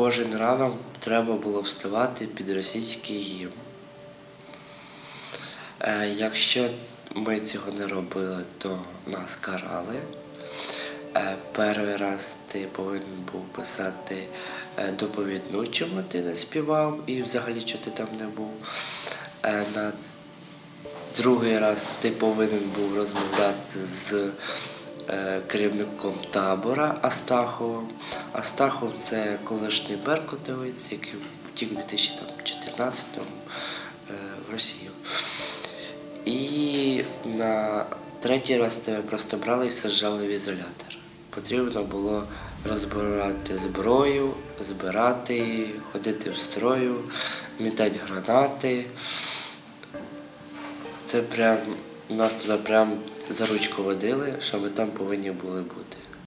кожен ранок треба було вставати під російський гімн. Е, Якщо ми цього не робили, то нас карали. Е, Перший раз ти повинен був писати е, доповідну, чому ти не співав і взагалі чого ти там не був. На другий раз ти повинен був розмовляти з керівником табора Астаховим. Астахов це колишній беркутовець, який втік у 2014 е, в Росію. І на третій раз тебе просто брали і саджали в ізолятор. Потрібно було розбирати зброю, збирати, ходити в строю, мітати гранати. Це прям нас туди прям за ручку водили, що ми там повинні були бути.